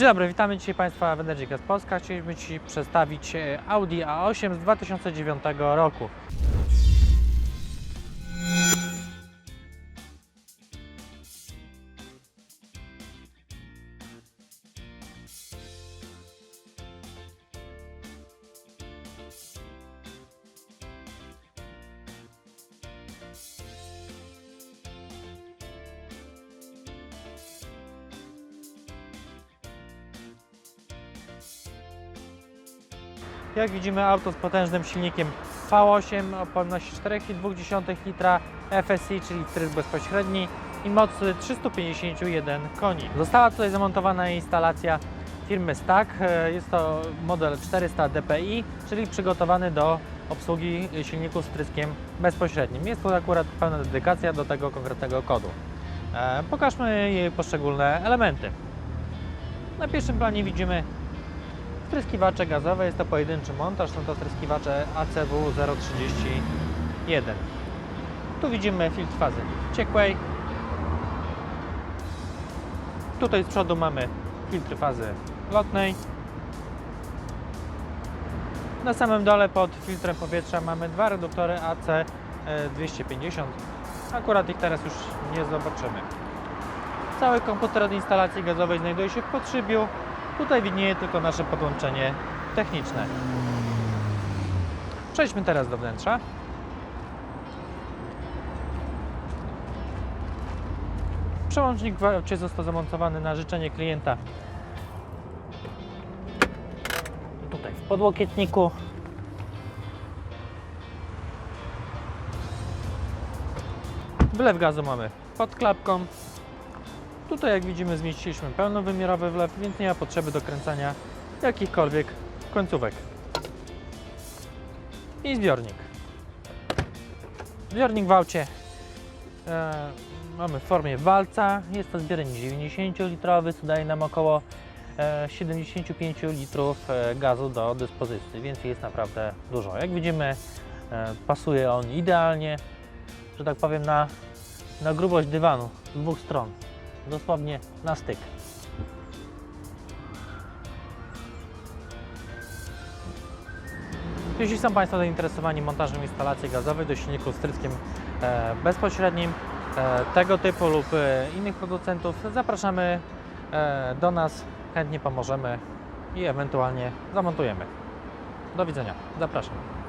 Dzień dobry, witamy dzisiaj Państwa w Energy Gas Polska. Chcieliśmy Ci przedstawić e, Audi A8 z 2009 roku. Jak widzimy auto z potężnym silnikiem V8 o pojemności 4,2 litra FSI, czyli tryb bezpośredni i mocy 351 koni. Została tutaj zamontowana instalacja firmy Stack. E, Jest to model 400 DPI, czyli przygotowany do obsługi silników z tryskiem bezpośrednim. Jest to akurat pełna dedykacja do tego konkretnego kodu. E, Pokażmy jej poszczególne elementy. Na pierwszym planie widzimy Stryskiwacze gazowe, jest to pojedynczy montaż, są to stryskiwacze ACW 031. Tu widzimy filtr fazy ciekłej. Tutaj z przodu mamy filtr fazy lotnej. Na samym dole pod filtrem powietrza mamy dwa reduktory AC e, 250. Akurat ich teraz już nie zobaczymy. Cały komputer od instalacji gazowej znajduje się w podszybiu. Tutaj widnieje tylko nasze podłączenie techniczne. Przejdźmy teraz do wnętrza. Przełącznik w aucie został zamontowany na życzenie klienta. Tutaj w podłokietniku. Wlew gazu mamy pod klapką. Tutaj jak widzimy zmieściliśmy pełnowymiarowy wlew, więc nie ma potrzeby dokręcania jakichkolwiek końcówek. I zbiornik. Zbiornik w aucie e, mamy w formie walca. Jest to zbiornik 90-litrowy, co daje nam około e, 75 litrów e, gazu do dyspozycji, więc jest naprawdę dużo. Jak widzimy e, pasuje on idealnie, że tak powiem na, na grubość dywanu z dwóch stron dosłownie na styk. Jeśli są Państwo zainteresowani montażem instalacji gazowej do silników z tryskiem e, bezpośrednim e, tego typu lub e, innych producentów, zapraszamy do nas, chętnie pomożemy i ewentualnie zamontujemy. Do widzenia, zapraszam.